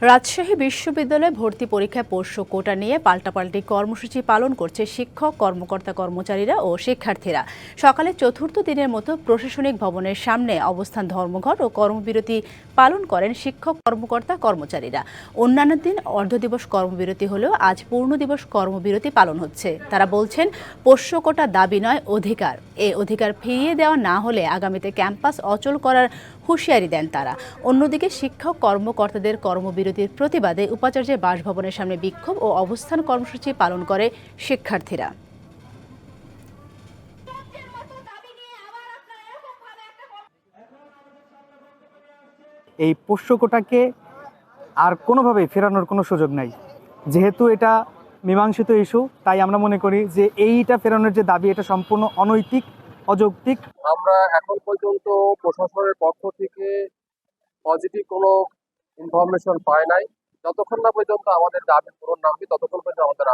রাজশাহী বিশ্ববিদ্যালয়ে ভর্তি পরীক্ষায় পোষ্য কোটা নিয়ে পাল্টাপাল্টি কর্মসূচি পালন করছে শিক্ষক, কর্মকর্তা, কর্মচারীরা ও শিক্ষার্থীরা। সকালে চতুর্থ দিনের মতো প্রশাসনিক ভবনের সামনে অবস্থান ধর্মঘট ও কর্মবিরতি পালন করেন শিক্ষক, কর্মকর্তা, কর্মচারীরা। অন্যান্য দিন অর্ধদিবস কর্মবিরতি হলেও আজ পূর্ণ দিবস কর্মবিরতি পালন হচ্ছে। তারা বলছেন, পোষ্য কোটা দাবি নয়, অধিকার। এ অধিকার ফিরিয়ে দেওয়া না হলে আগামীতে ক্যাম্পাস অচল করার হুঁশিয়ারি দেন তারা। অন্যদিকে শিক্ষক, কর্মকর্তাদের কর্মবিরতির প্রতিবাদে উপাচার্যের বাসভবনের সামনে বিক্ষোভ ও অবস্থান কর্মসূচি পালন করে শিক্ষার্থীরা। এই পোষ্যকোটাকে আর কোনোভাবে ফেরানোর কোনো সুযোগ নাই। যেহেতু এটা মীমাংসিত ইস্যু তাই আমরা মনে করি যে এইটা ফেরানোর যে দাবি এটা সম্পূর্ণ অনৈতিক অযৌক্তিক। আমরা এখন পর্যন্ত প্রশাসনের পক্ষ থেকে পজিটিভ কোনো ইনফরমেশন পায় নাই। যতক্ষণ না পর্যন্ত আমাদের দাবি পূরণ না হবে ততক্ষণ পর্যন্ত আমাদের